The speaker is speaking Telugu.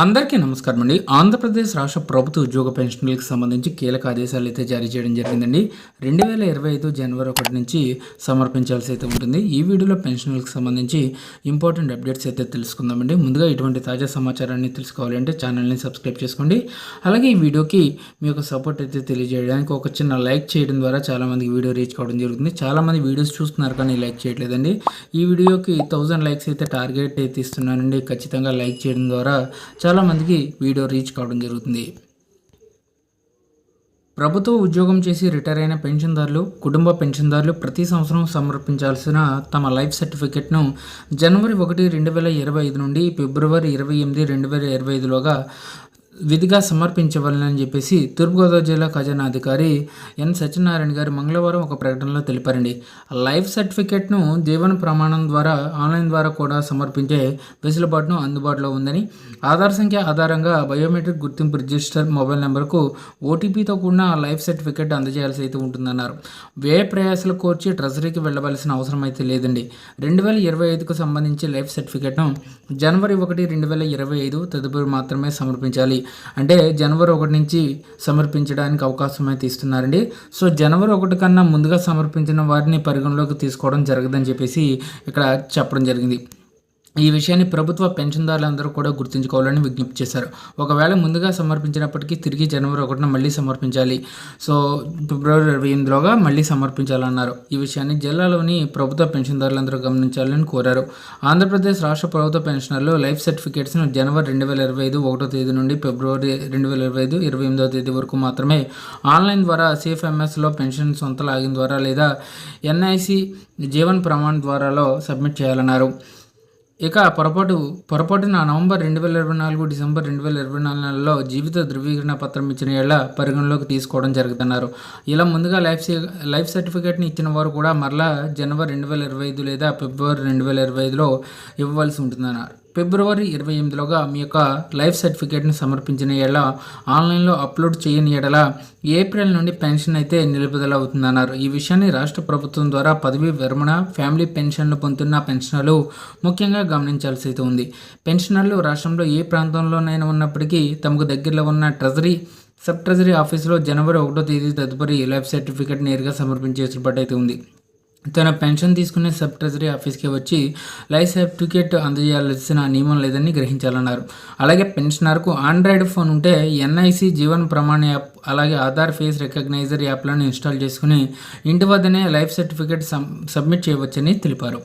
అందరికీ నమస్కారం అండి. ఆంధ్రప్రదేశ్ రాష్ట్ర ప్రభుత్వ ఉద్యోగ పెన్షన్లకు సంబంధించి కీలక ఆదేశాలు అయితే జారీ చేయడం జరిగిందండి. రెండు వేల ఇరవై ఐదు జనవరి ఒకటి నుంచి సమర్పించాల్సి అయితే ఉంటుంది. ఈ వీడియోలో పెన్షన్లకు సంబంధించి ఇంపార్టెంట్ అప్డేట్స్ అయితే తెలుసుకుందామండి. ముందుగా ఇటువంటి తాజా సమాచారాన్ని తెలుసుకోవాలంటే ఛానల్ని సబ్స్క్రైబ్ చేసుకోండి. అలాగే ఈ వీడియోకి మీ యొక్క సపోర్ట్ అయితే తెలియజేయడానికి ఒక చిన్న లైక్ చేయడం ద్వారా చాలామందికి వీడియో రీచ్ కావడం జరుగుతుంది. చాలామంది వీడియోస్ చూస్తున్నారు కానీ లైక్ చేయట్లేదండి. ఈ వీడియోకి థౌజండ్ లైక్స్ అయితే టార్గెట్ అయితే ఇస్తున్నానండి. ఖచ్చితంగా లైక్ చేయడం ద్వారా చాలామందికి వీడియో రీచ్ కావడం జరుగుతుంది. ప్రభుత్వ ఉద్యోగం చేసి రిటైర్ అయిన పెన్షన్దారులు కుటుంబ పెన్షన్దారులు ప్రతి సంవత్సరం సమర్పించాల్సిన తమ లైఫ్ సర్టిఫికెట్ను జనవరి ఒకటి రెండు వేల ఇరవై ఐదు నుండి ఫిబ్రవరి ఇరవై ఎనిమిది రెండు వేల ఇరవై ఐదులోగా విధిగా సమర్పించవాలని చెప్పేసి తూర్పుగోదావరి జిల్లా ఖజానా అధికారి ఎన్ సత్యనారాయణ గారు మంగళవారం ఒక ప్రకటనలో తెలిపారండి. లైఫ్ సర్టిఫికేట్ను జీవన ప్రమాణం ద్వారా ఆన్లైన్ ద్వారా కూడా సమర్పించే వెసులుబాటును అందుబాటులో ఉందని ఆధార్ సంఖ్య ఆధారంగా బయోమెట్రిక్ గుర్తింపు రిజిస్టర్ మొబైల్ నెంబర్కు ఓటీపీతో కూడిన లైఫ్ సర్టిఫికేట్ అందజేయాల్సి అయితే ఉంటుందన్నారు. వ్యయ ప్రయాసాలు కోర్చి ట్రెజరీకి వెళ్ళవలసిన అవసరం అయితే లేదండి. రెండు వేల ఇరవై ఐదుకు సంబంధించి లైఫ్ సర్టిఫికేట్ను జనవరి ఒకటి రెండు వేల ఇరవై ఐదు తదుపరి మాత్రమే సమర్పించాలి. అంటే జనవరి ఒకటి నుంచి సమర్పించడానికి అవకాశం అయితే ఇస్తున్నారండి సో జనవరి ఒకటి కన్నా ముందుగా సమర్పించిన వారిని పరిగణలోకి తీసుకోవడం జరగదని చెప్పేసి ఇక్కడ చెప్పడం జరిగింది. ఈ విషయాన్ని ప్రభుత్వ పెన్షన్దారులందరూ కూడా గుర్తుంచుకోవాలని విజ్ఞప్తి చేశారు. ఒకవేళ ముందుగా సమర్పించినప్పటికీ తిరిగి జనవరి ఒకటిన మళ్ళీ సమర్పించాలి. సో ఫిబ్రవరి ఇరవై ఎనిమిదిలోగా మళ్ళీ సమర్పించాలన్నారు. ఈ విషయాన్ని జిల్లాలోని ప్రభుత్వ పెన్షన్దారులందరూ గమనించాలని కోరారు. ఆంధ్రప్రదేశ్ రాష్ట్ర ప్రభుత్వ పెన్షనర్లు లైఫ్ సర్టిఫికేట్స్ను జనవరి రెండు వేల ఇరవై ఐదు ఒకటో తేదీ నుండి ఫిబ్రవరి రెండు వేల ఇరవై ఐదు ఇరవై ఎనిమిదో తేదీ వరకు మాత్రమే ఆన్లైన్ ద్వారా సిఎఫ్ఎంఎస్లో పెన్షన్ సొంత లాగిన్ ద్వారా లేదా ఎన్ఐసి జీవన్ ప్రమాణ్ ద్వారాలో సబ్మిట్ చేయాలన్నారు. ఇక పొరపాటు పొరపాటున నవంబర్ రెండు వేల ఇరవై నాలుగు డిసెంబర్ రెండు వేల ఇరవై నాలుగు నెలలో జీవిత ధృవీకరణ పత్రం ఇచ్చిన ఏళ్ళ పరిగణలోకి తీసుకోవడం జరుగుతున్నారు. ఇలా ముందుగా లైఫ్ లైఫ్ సర్టిఫికేట్ని ఇచ్చిన వారు కూడా మరలా జనవరి రెండు వేల ఇరవై ఐదు లేదా ఫిబ్రవరి రెండు వేల ఇరవై ఐదులో ఇవ్వవలసి ఉంటుందన్నారు. ఫిబ్రవరి ఇరవై ఎనిమిదిలోగా మీ యొక్క లైఫ్ సర్టిఫికేట్ను సమర్పించిన ఎడల ఆన్లైన్లో అప్లోడ్ చేయని ఎడల ఏప్రిల్ నుండి పెన్షన్ అయితే నిలుపుదల అవుతుందన్నారు ఈ విషయాన్ని రాష్ట్ర ప్రభుత్వం ద్వారా పదవి విరమణ ఫ్యామిలీ పెన్షన్లు పొందుతున్న పెన్షనర్లు ముఖ్యంగా గమనించాల్సి అయితే ఉంది. పెన్షనర్లు రాష్ట్రంలో ఏ ప్రాంతంలోనైనా ఉన్నప్పటికీ తమకు దగ్గరలో ఉన్న ట్రెజరీ సబ్ ట్రెజరీ ఆఫీసులో జనవరి ఒకటో తేదీ తదుపరి లైఫ్ సర్టిఫికేట్ నేరుగా సమర్పించే అయితే ఉంది. తన పెన్షన్ తీసుకునే సబ్ ట్రెజరీ ఆఫీస్కి వచ్చి లైఫ్ సర్టిఫికేట్ అందజేయాల్సిన నియమం లేదని గ్రహించాలన్నారు. అలాగే పెన్షనర్కు ఆండ్రాయిడ్ ఫోన్ ఉంటే ఎన్ఐసి జీవన్ ప్రమాణ యాప్ అలాగే ఆధార్ ఫేస్ రికగ్నైజర్ యాప్లను ఇన్స్టాల్ చేసుకుని ఇంటి వద్దనే లైఫ్ సర్టిఫికేట్ సబ్మిట్ చేయవచ్చని తెలిపారు.